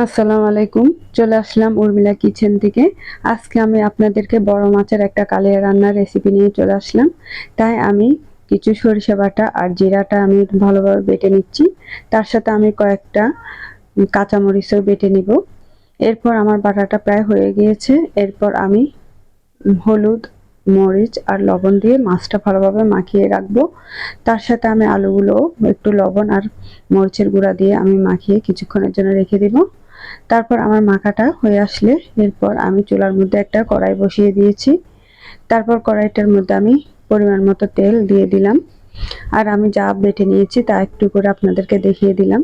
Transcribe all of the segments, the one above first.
আসসালামু আলাইকুম, চলে আসলাম উর্মিলা কিচেন থেকে। আজকে আমি আপনাদেরকে বড় মাছের একটা কালিয়া রান্নার রেসিপি নিয়ে চলে আসলাম। তাই আমি কিছু সরিষা বাটা আর জিরাটা আমি ভালোভাবে বেটে নিচ্ছি। তার সাথে আমি কয়েকটা কাঁচামরিচও বেটে নিব। এরপর আমার বাটাটা প্রায় হয়ে গিয়েছে। এরপর আমি হলুদ মরিচ আর লবণ দিয়ে মাছটা ভালোভাবে মাখিয়ে রাখব। তার সাথে আমি আলুগুলো একটু লবণ আর মরিচের গুঁড়া দিয়ে আমি মাখিয়ে কিছুক্ষণের জন্য রেখে দিব। তারপর আমার মাখাটা হয়ে আসলে এরপর আমি চুলার মধ্যে একটা কড়াই বসিয়ে দিয়েছি। তারপর কড়াইটার মধ্যে আমি পরিমাণ মতো তেল দিয়ে দিলাম। আর আমি যা বেটে নিয়েছি তা একটু করে আপনাদেরকে দেখিয়ে দিলাম।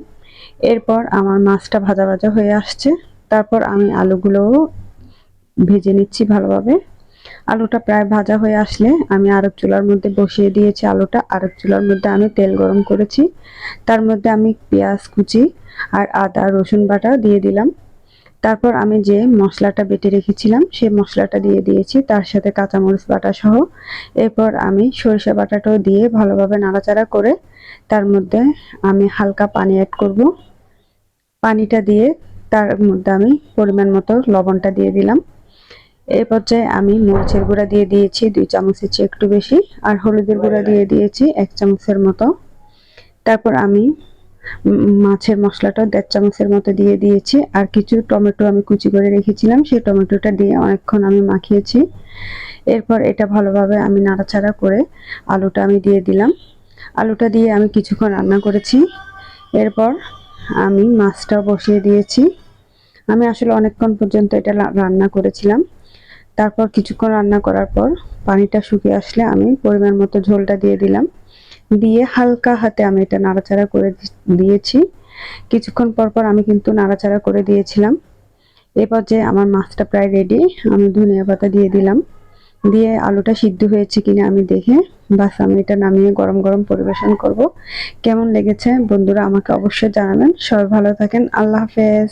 এরপর আমার মাছটা ভাজা ভাজা হয়ে আসছে। তারপর আমি আলুগুলোও ভেজে নিচ্ছি ভালোভাবে। আলুটা প্রায় ভাজা হয়ে আসলে আমি আরেক চুলার মধ্যে বসিয়ে দিয়েছি আলুটা। আরেক চুলার মধ্যে আমি তেল গরম করেছি। তার মধ্যে আমি পেঁয়াজ কুচি আর আদা, রসুন বাটা দিয়ে দিলাম। তারপর আমি যে মশলাটা বেটে রেখেছিলাম, সেই মশলাটা দিয়ে দিয়েছি, তার সাথে কাঁচামরিচ বাটা সহ। এরপর আমি সরিষা বাটাটাও দিয়ে ভালোভাবে নাড়াচাড়া করে তার মধ্যে আমি হালকা পানি অ্যাড করব। পানিটা দিয়ে তার মধ্যে আমি পরিমাণ মতো লবণটা দিয়ে দিলাম। এই পর্যায়ে আমি মরিচের গুঁড়া দিয়ে দিয়েছি, দুই চামচের চেয়ে একটু বেশি, আর হলুদের গুঁড়া দিয়ে দিয়েছি এক চামচের মতো। তারপর আমি মাছের মশলাটা দেড় চামচের মতো দিয়ে দিয়েছি, আর কিছু টমেটো আমি কুচি করে রেখেছিলাম, সেই টমেটোটা দিয়ে অনেকক্ষণ আমি মাখিয়েছি। এরপর এটা ভালোভাবে আমি নাড়াচাড়া করে আলুটা আমি দিয়ে দিলাম। আলুটা দিয়ে আমি কিছুক্ষণ রান্না করেছি। এরপর আমি মাছটাও বসিয়ে দিয়েছি। আমি আসলে অনেকক্ষণ পর্যন্ত এটা রান্না করেছিলাম। তারপর কিছুক্ষণ রান্না করার পর পানিটা শুকিয়ে আসলে আমি পরিমাণ মতো ঝোলটা দিয়ে দিলাম। দিয়ে হালকা হাতে আমি এটা নাড়াচাড়া করে দিয়েছি। কিছুক্ষণ পর পর আমি কিন্তু নাড়াচাড়া করে দিয়েছিলাম। এরপর যে আমার মাছটা প্রায় রেডি আমি ধনিয়া পাতা দিয়ে দিলাম। দিয়ে আলুটা সিদ্ধ হয়েছে কিনা আমি দেখে বাস আমি এটা নামিয়ে গরম গরম পরিবেশন করব। কেমন লেগেছে বন্ধুরা আমাকে অবশ্যই জানাবেন। সবাই ভালো থাকেন। আল্লাহ হাফেজ।